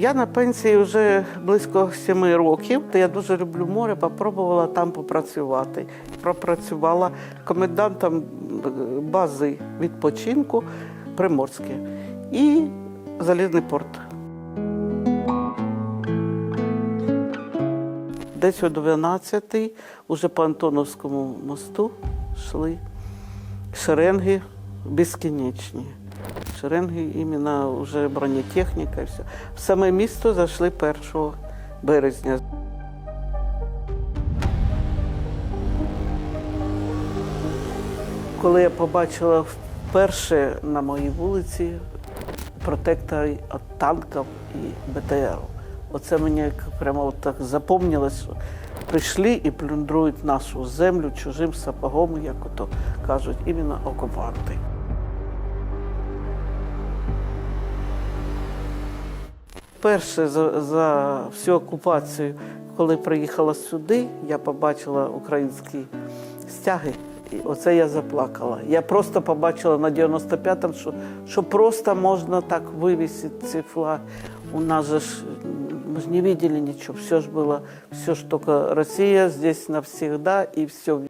Я на пенсії вже близько семи років. Я дуже люблю море, попробувала там попрацювати. Пропрацювала комендантом бази відпочинку Приморське і Залізний порт. Десь о 12-й уже по Антоновському мосту йшли шеренги безкінечні. Шеренги іменно вже бронетехніка все. В саме місто зайшли 1 березня. Коли я побачила вперше на моїй вулиці протектори від танків і БТР. Оце мені прямо так запомнилось, що прийшли і плюндрують нашу землю чужим сапогом, як ото кажуть, іменно окупанти. Перше за, за всю окупацію, коли приїхала сюди, я побачила українські стяги. І оце я заплакала. Я просто побачила на 95-му, що, що просто можна так вивісити ці флаги. У нас же ж мы же не видели ничего. Все же было, все ж только Россия здесь навсегда и все.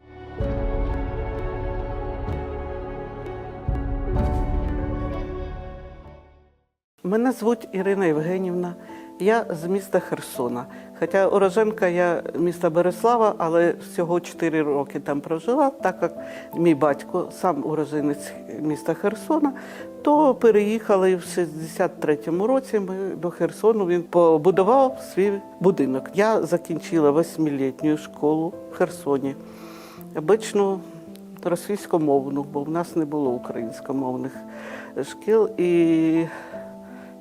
Мене звуть Ірина Євгенівна. Я з міста Херсона. Хоча уроженка я міста Береслава, але всього 4 роки там прожила, так як мій батько сам уроженець міста Херсона, то переїхали в 63-му році. Ми до Херсону він побудував свій будинок. Я закінчила восьмилітню школу в Херсоні. Обичну російськомовну, бо в нас не було українськомовних шкіл. І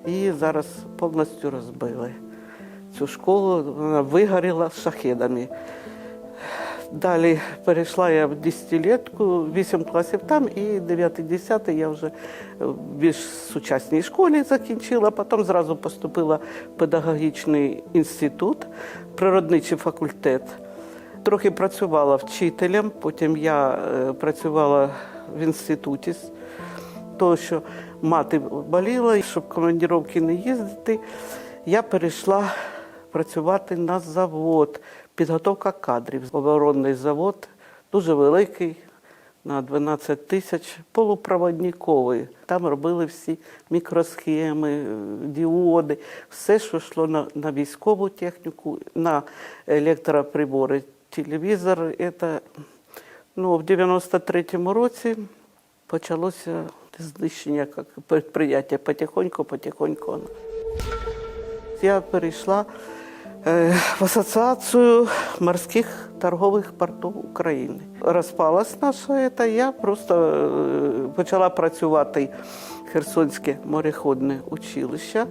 Її зараз повністю розбили. Цю школу вона вигоріла з шахедами. Далі перейшла я в десятилетку, 8 класів там і 9-10 я вже в більш сучасній школі закінчила, потім зразу поступила в педагогічний інститут, природничий факультет. Трохи працювала вчителем, потім я е, працювала в інституті того, що мати боліла, і щоб командировки не їздити, я перейшла працювати на завод, підготовка кадрів. Оборонний завод дуже великий, на 12 тисяч, полупроводниковий. Там робили всі мікросхеми, діоди, все, що йшло на, на військову техніку, на електроприбори. Телевізор, це, ну, в 93-му році почалося знищення підприємства потихоньку, потихоньку. Я перейшла е, в Асоціацію морських торгових портів України. Розпалась наша, це, я просто е, почала працювати Херсонське мореходне училище.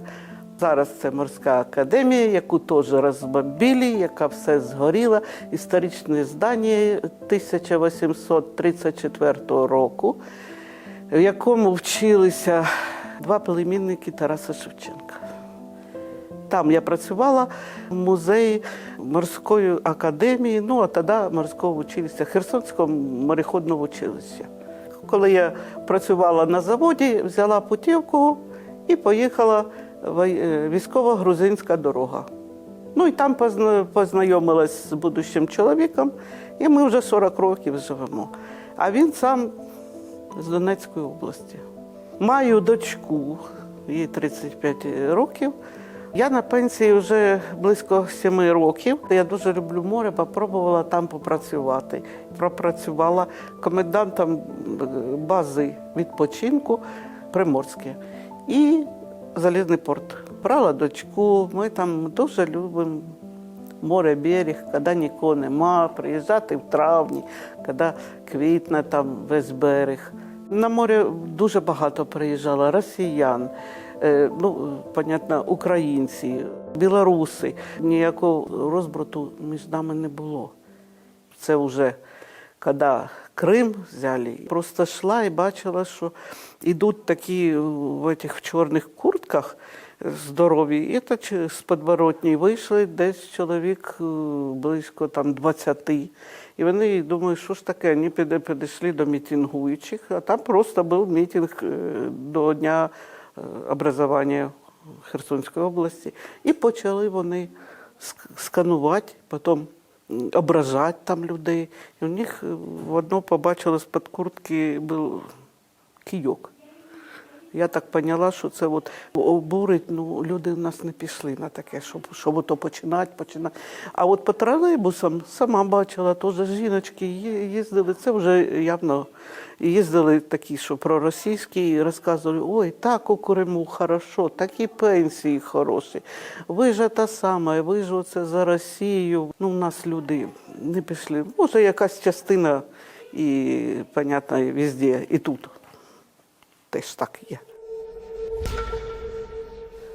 Зараз це морська академія, яку теж розбомбили, яка все згоріла. Історичне здання 1834 року, в якому вчилися два племінники Тараса Шевченка. Там я працювала в музеї морської академії, ну а тоді морського училища, Херсонського мореходного училища. Коли я працювала на заводі, взяла путівку і поїхала е, військово-грузинська дорога. Ну і там позна- познайомилась з будущим чоловіком, і ми вже 40 років живемо. А він сам з Донецької області. Маю дочку, їй 35 років. Я на пенсії вже близько 7 років. Я дуже люблю море, попробувала там попрацювати. Пропрацювала комендантом бази відпочинку Приморське і Залізний порт. Брала дочку, ми там дуже любимо море, берег, коли нікого нема, приїжджати в травні, коли квітне там весь берег. На море дуже багато приїжджало росіян, е, ну, понятно, українці, білоруси. Ніякого розбрату між нами не було. Це вже коли Крим взяли, просто йшла і бачила, що йдуть такі в цих чорних куртках здорові, і чи- з подворотні вийшли десь чоловік е, близько там 20. І вони думають, що ж таке, вони підійшли до мітингуючих, а там просто був мітинг е, до Дня е, образування Херсонської області, і почали вони сканувати, потім ображати там людей. І у них е, в одно побачили з-під куртки був кійок. Я так поняла, що це от обурить, ну люди в нас не пішли на таке, щоб, щоб ото починати, починати. А от по тролейбусам сама бачила, теж жіночки їздили, це вже явно їздили такі, що проросійські, і розказували, ой, так у Криму хорошо, такі пенсії хороші. Ви ж та саме, ви ж оце за Росію. Ну, у нас люди не пішли. Може, якась частина і, понятно, везде, і тут теж так є.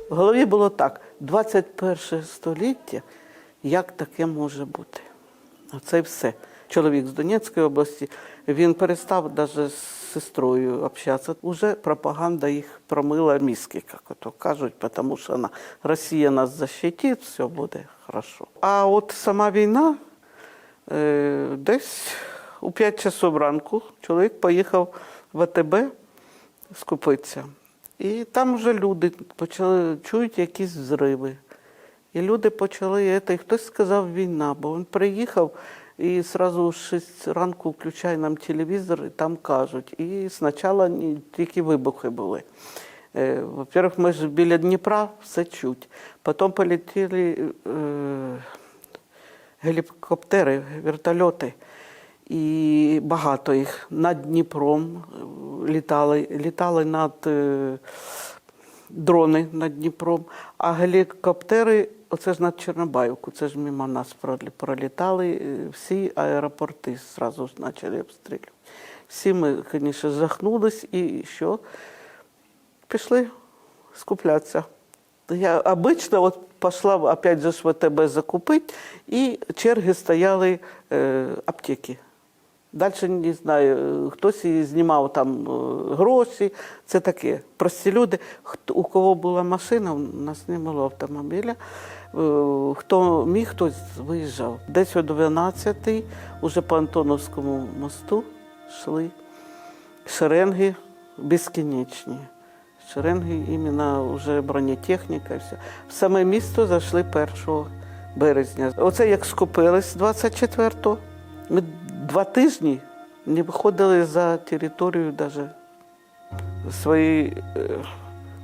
В голові було так: 21 століття, як таке може бути? Оце і все. Чоловік з Донецької області, він перестав навіть з сестрою общатися. Уже пропаганда їх промила мізки, як ото кажуть, тому що вона, Росія нас защитить, все буде хорошо. А от сама війна, е, десь у 5 часов ранку чоловік поїхав в АТБ скупитися. І там вже люди почали чують якісь зриви. І люди почали це, і хтось сказав війна, бо він приїхав і одразу о 6 ранку включає нам телевізор, і там кажуть. І спочатку тільки вибухи були. Е, Во-первых, ми ж біля Дніпра все чуть. Потім полетіли е, гелікоптери, вертольоти. І багато їх над Дніпром е, літали, літали над е, дрони над Дніпром, а гелікоптери, оце ж над Чорнобаївку, це ж мимо нас пролі- пролітали, е, всі аеропорти зразу ж почали обстрілювати. Всі ми, звісно, жахнулись і що? Пішли скуплятися. Я обично от пішла опять же в АТБ закупити, і черги стояли е, аптеки. Далі не знаю, хтось знімав там е, гроші, це таке. Прості люди, у кого була машина, у нас не було автомобіля. е, Хто міг, хтось виїжджав. Десь о 12-й, уже по Антоновському мосту йшли шеренги безкінечні. Шеренги, іменно вже бронетехніка все. В саме місто зайшли 1 березня. Оце як скупились 24-го. Ми два тижні не виходили за територію навіть своєї е,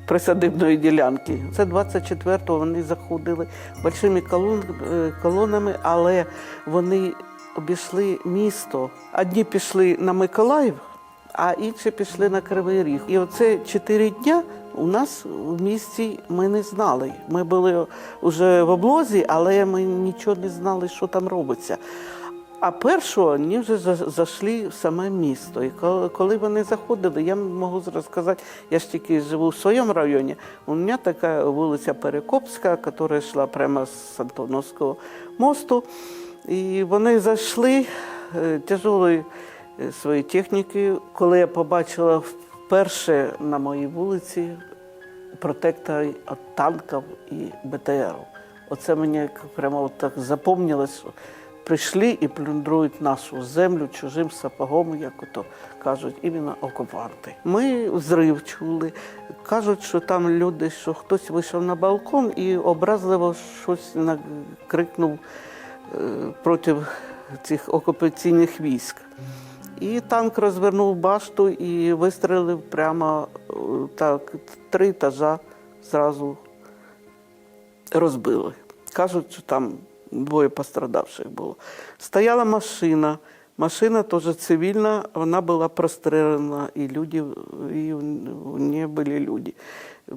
присадибної ділянки. Це 24-го вони заходили большими е, колонами, але вони обійшли місто. Одні пішли на Миколаїв, а інші пішли на Кривий Ріг. І оце чотири дня у нас в місті ми не знали. Ми були вже в облозі, але ми нічого не знали, що там робиться. А першого вони вже зайшли в саме місто. І коли- вони заходили, я можу розказати, я ж тільки живу в своєму районі. У мене така вулиця Перекопська, яка йшла прямо з Антоновського мосту. І вони зайшли е, тяжелої е, свої техніки. Коли я побачила вперше на моїй вулиці протектори від танків і БТР. Оце мені прямо так запомнилось, прийшли і плюндрують нашу землю чужим сапогом, як ото кажуть, іменно окупанти. Ми взрив чули. Кажуть, що там люди, що хтось вийшов на балкон і образливо щось крикнув е, проти цих окупаційних військ. І танк розвернув башту і вистрелив прямо е, так, три етажа зразу розбили. Кажуть, що там двоє пострадавших було. Стояла машина. Машина теж цивільна, вона була прострелена, і люди, і в ній були люди.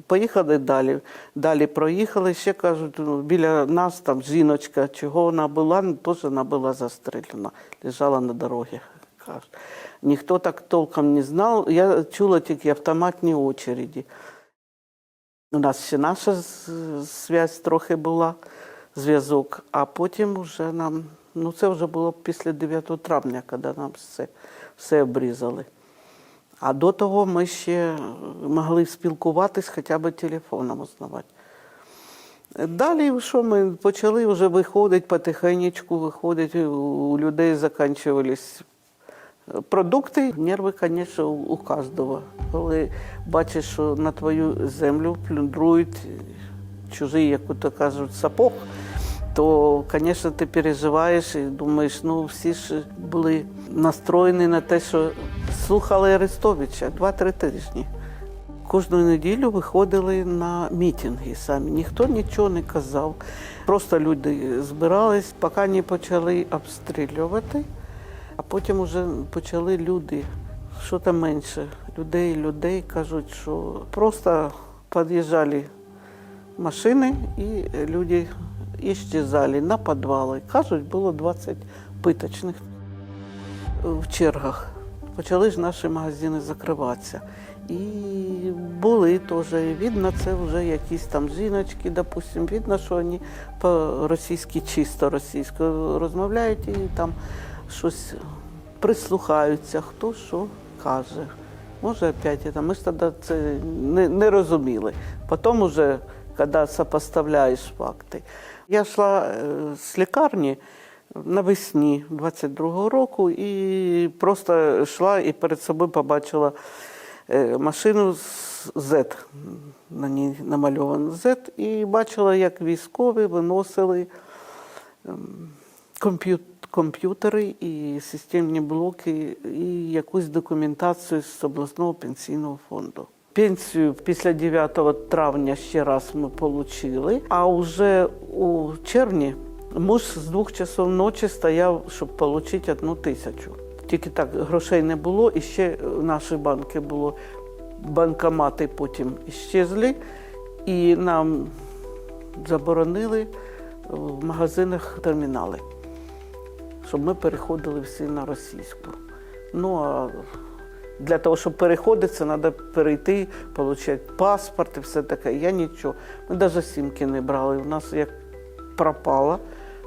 Поїхали далі. Далі проїхали, ще кажуть, ну, біля нас там жіночка, чого вона була, ну, теж вона була застрелена, лежала на кажуть. Ніхто так толком не знав. Я чула тільки автоматні очереді. У нас ще наша зв'язь трохи була, зв'язок, а потім вже нам, ну це вже було після 9 травня, коли нам все, все обрізали. А до того ми ще могли спілкуватись хоча б телефоном узнавати. Далі, що ми почали вже виходити потихеньку, виходити, у людей закінчувались Продукти, нерви, звісно, у кожного. Коли бачиш, що на твою землю плюндрують чужий, як то кажуть, сапог, то, звісно, ти переживаєш і думаєш, ну всі ж були настроєні на те, що слухали Арестовича два-три тижні. Кожну неділю виходили на мітинги самі. Ніхто нічого не казав. Просто люди збирались, поки не почали обстрілювати, а потім вже почали люди, що там менше, людей, людей кажуть, що просто під'їжджали машини і люди іщезали на підвали. Кажуть, було 20 питочних в чергах. Почали ж наші магазини закриватися. І були теж, видно, це вже якісь там жіночки, допустим, видно, що вони по-російськи, чисто російською розмовляють і там щось прислухаються, хто що каже. Може, опять. Ми ж тоді це не, не розуміли. Потім уже, коли сопоставляєш факти. Я йшла е, з лікарні навесні 22-го року і просто йшла і перед собою побачила е, машину з Z, на ній намальовано Z, і бачила, як військові виносили ем, комп'ютери і системні блоки, і якусь документацію з обласного пенсійного фонду. Пенсію після 9 травня ще раз ми отримали, а вже у червні муж з двох часов ночі стояв, щоб отримати одну тисячу. Тільки так грошей не було, і ще наші банки було. Банкомати потім іщезли, і нам заборонили в магазинах термінали, щоб ми переходили всі на російську. Ну а для того, щоб переходити, треба перейти, отримати паспорт і все таке. Я нічого. Ми навіть сімки не брали. У нас як пропала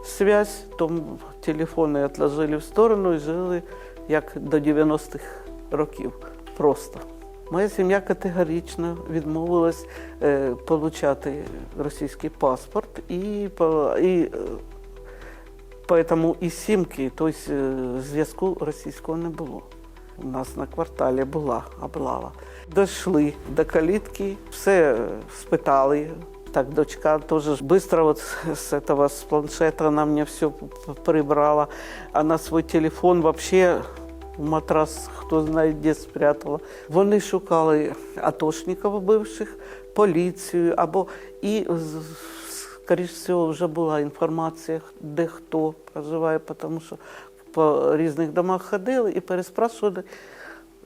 связь, то телефони відложили в сторону і жили як до 90-х років. Просто. Моя сім'я категорично відмовилась е, получати російський паспорт і, і е, Поэтому і сімки, тобто е, зв'язку російського не було. У нас на кварталі була облава. Дійшли до калітки, все спитали. Так, дочка тоже быстро вот с этого, с планшета она мне все прибрала. Она свой телефон вообще в матрас, хто знає, де спрятала. Вони шукали атошників бивших, поліцію або і скоріш всього вже була інформація, де хто проживає, тому що по різних домах ходили і переспрашували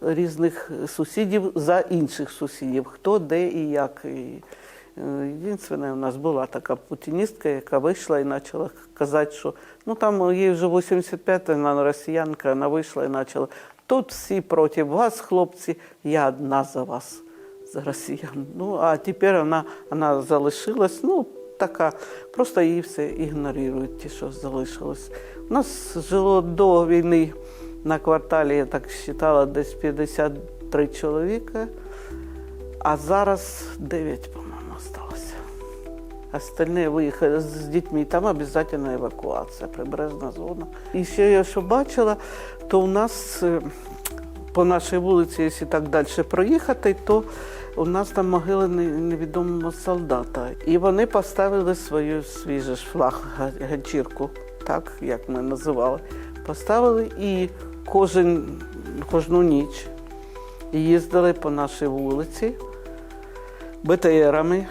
різних сусідів за інших сусідів, хто де і як. І, е, Єдине, у нас була така путіністка, яка вийшла і почала казати, що ну там їй вже 85, вона росіянка, вона вийшла і почала. Тут всі проти вас, хлопці, я одна за вас, за росіян. Ну, а тепер вона, вона залишилась, ну, така, просто її все ігнорують, ті, що залишилось. У нас жило до війни на кварталі, я так вважала, десь 53 чоловіка, а зараз 9, по-моєму, залишилося. Остальные виїхали з дітьми, там обов'язково евакуація, прибережна зона. І ще я що бачила, то у нас е, по нашій вулиці, якщо так далі проїхати, то у нас там могила невідомого солдата. І вони поставили свою ж флаг, га- ганчірку, так як ми називали. Поставили і кожен, кожну ніч їздили по нашій вулиці. БТРами,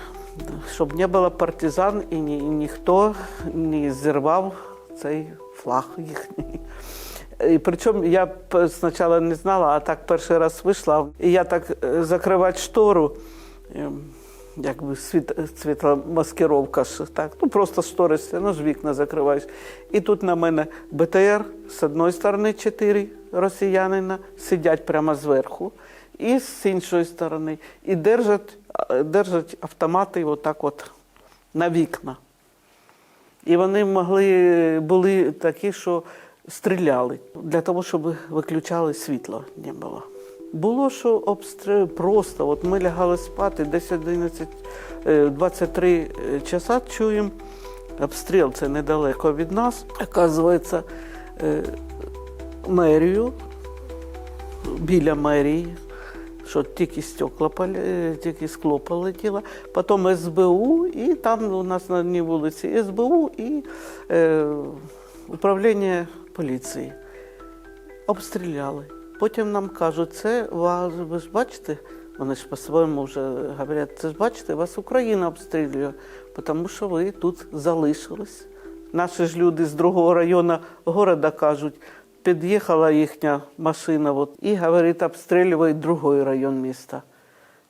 щоб не було партизан і, ні, і ніхто не зірвав цей флаг їхній. І причому я спочатку не знала, а так перший раз вийшла. І я так е, закривати штору, ем, якби світ, світломаскировка так. Ну просто штори, ну ж вікна закриваєш. І тут на мене БТР з одної сторони чотири росіянина сидять прямо зверху, і з іншої сторони, і держать, е, держать автомати отак от на вікна. І вони могли, були такі, що стріляли для того, щоб виключали світло не було. Було, що обстріл просто, от ми лягали спати, десь 11, е, 23 часа чуємо. Обстріл це недалеко від нас. Оказується, е, мерію біля мерії, що тільки стекла, е, тільки скло полетіло. Потім СБУ, і там у нас на одній вулиці СБУ і е, управління поліції. Обстріляли. Потім нам кажуть, це вас, ви ж бачите, вони ж по-своєму вже говорять, це ж бачите, вас Україна обстрілює, тому що ви тут залишились. Наші ж люди з другого району міста кажуть, під'їхала їхня машина от, і говорить, обстрілює другий район міста.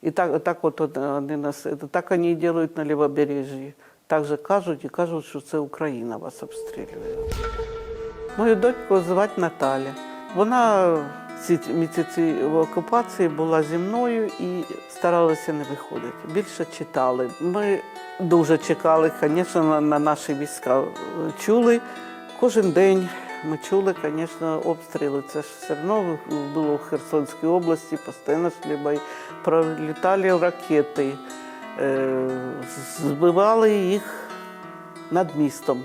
І так, так от вони нас, так вони і роблять на лівобережжі. Так же кажуть і кажуть, що це Україна вас обстрілює. Мою дочку звати Наталя. Вона ці місяці в окупації була зі мною і старалася не виходити. Більше читали. Ми дуже чекали, звісно, на, на наші війська. Чули кожен день. Ми чули, звісно, обстріли. Це ж все одно було в Херсонській області, постійно шли бої. Пролітали ракети, е, збивали їх над містом.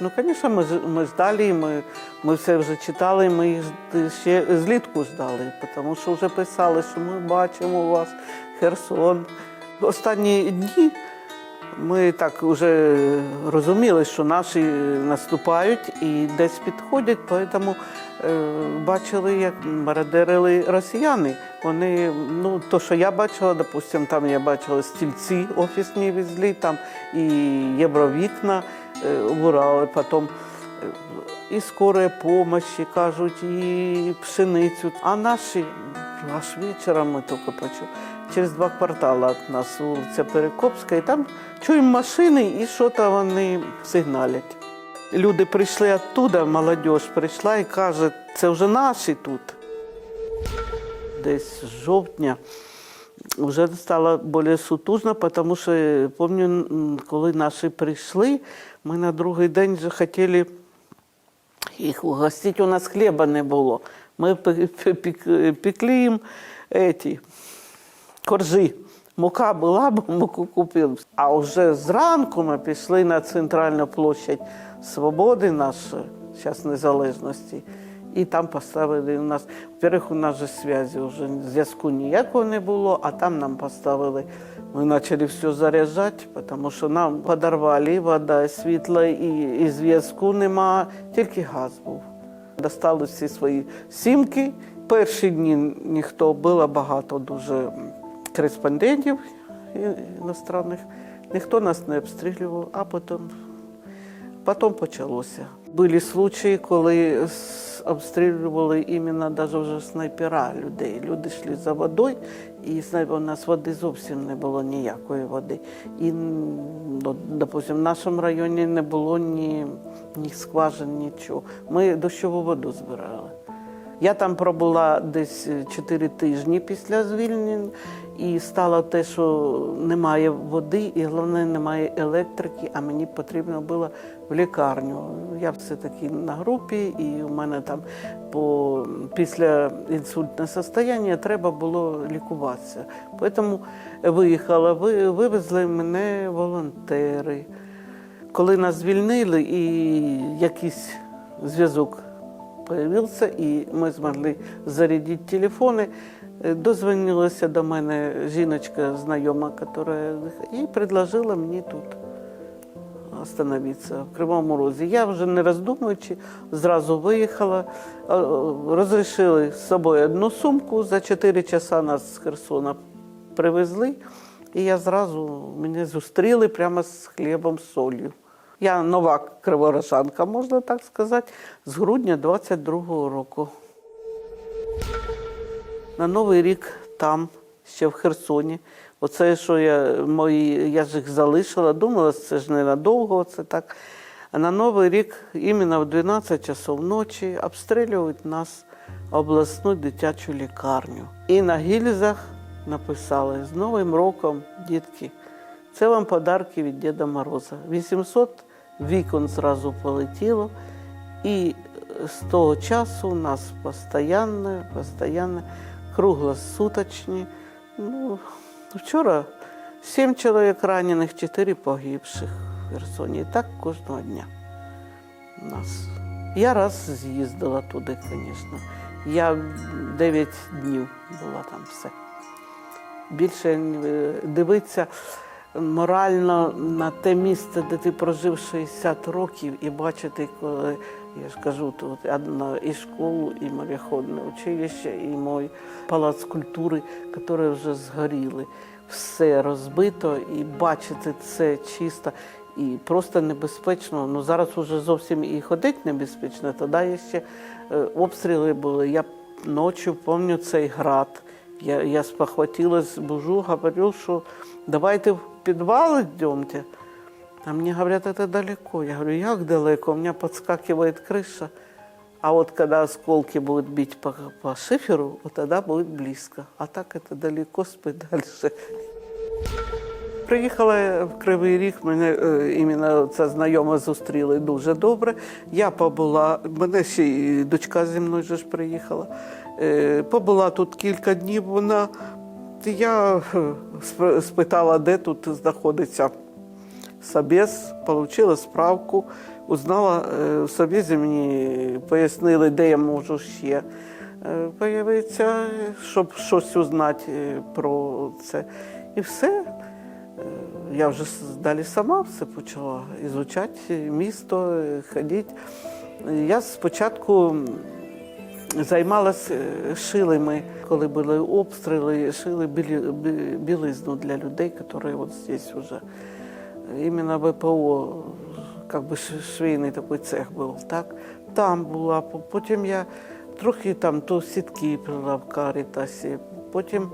Ну, звісно, ми, ми ждали, ми, ми все вже читали, ми їх ще злітку ждали, тому що вже писали, що ми бачимо вас, Херсон. Останні дні ми так вже розуміли, що наші наступають і десь підходять, тому е, бачили, як мародерили росіяни. Вони, ну, то, що я бачила, допустим, там я бачила стільці офісні везли, там і євровікна е, убирали, потім е, і скорої помощі, кажуть, і пшеницю. А наші аж вечором ми тільки почули. Через два квартали від нас вулиця Перекопська, і там чуємо машини і що то вони сигналять. Люди прийшли оттуда, молодь прийшла і каже, це вже наші тут. Десь з жовтня вже стало більш сутужно, тому що пам'ятаю, коли наші прийшли, ми на другий день вже хотіли їх угостити, у нас хліба не було. Ми пе- пе- пекли їм еті, коржі. Мука була, бо муку купили. А вже зранку ми пішли на центральну площадь Свободи, нашої зараз незалежності. І там поставили у нас, во-первых, у нас же зв'язку вже зв'язку ніякого не було, а там нам поставили. Ми почали все заряджати, тому що нам подорвали вода, світло, і, і зв'язку нема, тільки газ був. Достали всі свої сімки. Перші дні ніхто було багато дуже кореспондентів іностранних. Ніхто нас не обстрілював, а потім, потім почалося. Були случаї, коли обстрілювали іменно навіть вже снайпера людей. Люди йшли за водою, і снайпер- у нас води зовсім не було ніякої води. І, ну, допустим, в нашому районі не було ні, ні скважин, нічого. Ми дощову воду збирали. Я там пробула десь 4 тижні після звільнення, і стало те, що немає води, і головне, немає електрики, а мені потрібно було в лікарню. Я все-таки на групі, і у мене там по, після інсультне состояння треба було лікуватися. Тому виїхала, вивезли мене волонтери. Коли нас звільнили, і якийсь зв'язок появився, і ми змогли зарядити телефони. Е, Дозвонилася до мене жіночка знайома, яка і предложила мені тут остановитися в Кривому Розі. Я вже не роздумуючи, зразу виїхала. Е, Розрішили з собою одну сумку. За 4 часа нас з Херсона привезли, і я зразу мене зустріли прямо з хлібом з солью. Я нова криворожанка, можна так сказати, з грудня 22-го року. На Новий рік там, ще в Херсоні. Оце, що я мої, я ж їх залишила, думала, це ж ненадовго, це так. А на Новий рік, іменно в 12 часов ночі, обстрілюють нас обласну дитячу лікарню. І на гільзах написали з Новим роком, дітки, це вам подарки від Діда Мороза. 800 вікон зразу полетіло. І з того часу у нас постійно, постійно круглосуточні. Ну, вчора сім чоловік ранених, чотири погибших в Херсоні. І так кожного дня у нас. Я раз з'їздила туди, звісно. Я 9 днів була там все. Більше е, дивитися морально на те місце, де ти прожив 60 років, і бачити, коли я ж кажу, тут одна і школу, і мореходне училище, і мій палац культури, які вже згоріли. Все розбито, і бачити це чисто і просто небезпечно. Ну зараз вже зовсім і ходити небезпечно. Тоді ще е, обстріли були. Я ночі пам'ятаю цей град. Я, я спохватилась, бужу, говорю, что давайте в підвал идемте. А мне говорят, это далеко. Я говорю, як далеко? У меня подскакивает крыша. А вот когда осколки будут бить по, по шиферу, вот тогда будет близко. А так это далеко, спи дальше. Приїхала я в Кривий Ріг, мене е, іменно ця знайома зустріли дуже добре. Я побула, мене ще і дочка зі мною же ж приїхала. Е, побула тут кілька днів. Вона я спитала, де тут знаходиться Собєз, отримала справку, узнала е, в Собєзі мені пояснили, де я можу ще е, появитися, щоб щось узнати е, про це. І все. Я вже далі сама все почала ізучати місто, ходити. Я спочатку займалася е, шилами, коли були обстріли, шили білизну для людей, які от здесь вже. Іменно ВПО, как би швейний такий цех був, так? Там була, потім я трохи там то сітки плела в Карітасі, потім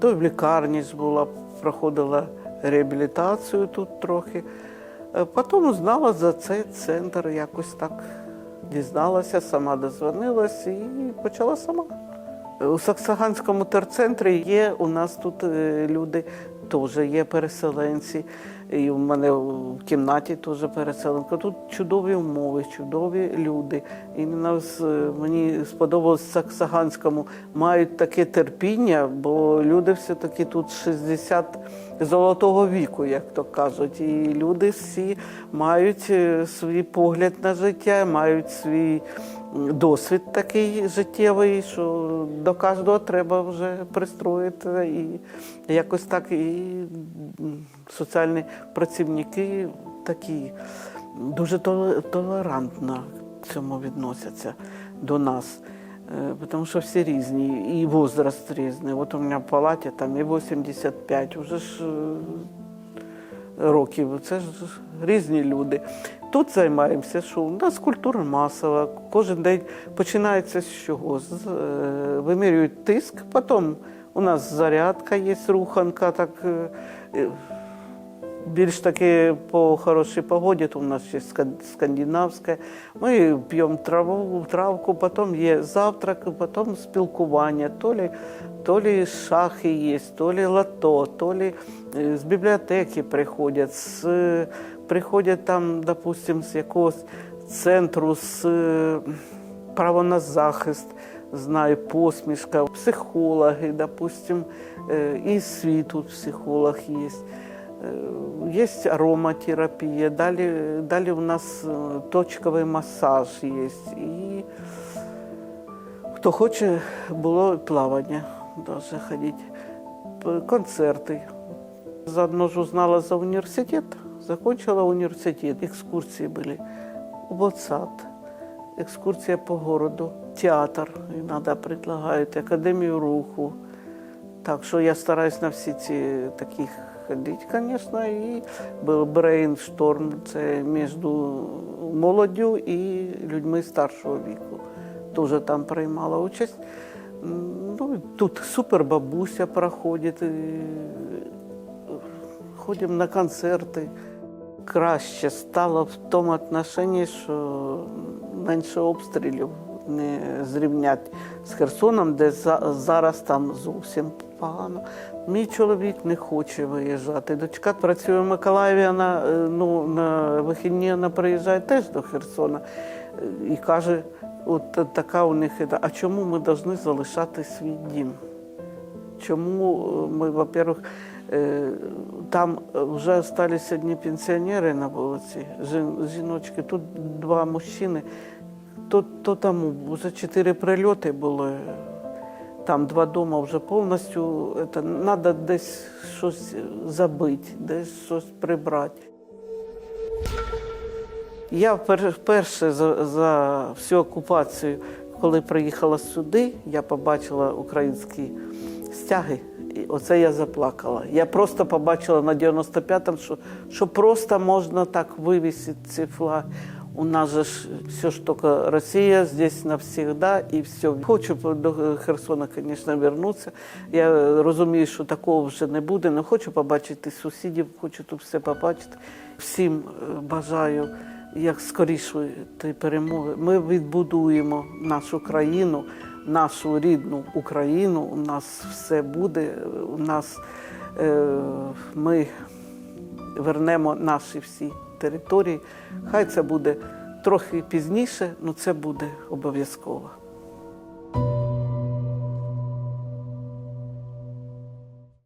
то в лікарні була, проходила реабілітацію тут трохи. Е, Потім знала за цей центр, якось так дізналася, сама дозвонилась і почала сама. У Саксаганському терцентрі є у нас тут е, люди, теж є переселенці. І в мене в кімнаті теж переселенка. Тут чудові умови, чудові люди. Іменно з, мені сподобалось Саксаганському мають таке терпіння, бо люди все-таки тут 60 золотого віку, як то кажуть. І люди всі мають е, свій погляд на життя, мають свій досвід такий життєвий, що до кожного треба вже пристроїти. І якось так і соціальні працівники такі дуже толерантно цьому відносяться до нас. Е, Тому що всі різні, і возраст різний. От у мене в палаті там і 85, вже ж е, років. Це ж різні люди. Тут займаємося, що у нас культура масова. Кожен день починається з чого? З, е, вимірюють тиск, потім у нас зарядка є, руханка, так. е, більш таки по хорошій погоді, то у нас ска- скандинавське. Ми п'ємо траву, травку, потім є завтрак, потім спілкування. То лі, то лі шахи є, то лі лото, то лі е, з бібліотеки приходять, з, приходять там, допустим, з якогось центру, з е, право на захист, знаю, посмішка, психологи, допустим, е, і свій тут психолог є. Є ароматерапія, далі, далі у нас е, точковий масаж є. І хто хоче, було плавання, даже ходити, концерти. Заодно ж узнала за університет, закончила університет, екскурсії були. УБОЦАТ, екскурсія по городу, театр іноді предлагають, академію руху. Так що я стараюсь на всі ці такі ходити, звісно, і був брейншторм це між молоддю і людьми старшого віку. Дуже там приймала участь. Ну, тут супербабуся проходить, і ходимо на концерти. Краще стало в тому отношенні, що менше обстрілів не зрівнять з Херсоном, де за- зараз там зовсім погано. Мій чоловік не хоче виїжджати. Дочка працює в Миколаєві, вона е, ну, на вихідні вона приїжджає теж до Херсона Е, і каже, от така у них, а чому ми повинні залишати свій дім? Чому е, ми, во-первых, там вже залишилися одні пенсіонери на вулиці, жіночки, тут два мужчини. То, то там вже чотири прильоти були. Там два дома вже повністю. Треба десь щось забити, десь щось прибрати. Я вперше за, за всю окупацію, коли приїхала сюди, я побачила українські стяги. І оце я заплакала. Я просто побачила на 95-му, що, що просто можна так вивісити ці флаги. У нас же все ж тільки Росія здесь навсегда і все. Хочу до Херсона, звісно, вернутися. Я розумію, що такого вже не буде. Не хочу побачити сусідів, хочу тут все побачити. Всім е, бажаю як скоріше перемоги. Ми відбудуємо нашу країну, нашу рідну Україну. У нас все буде. У нас е, ми вернемо наші всі території. Хай це буде трохи пізніше, але це буде обов'язково.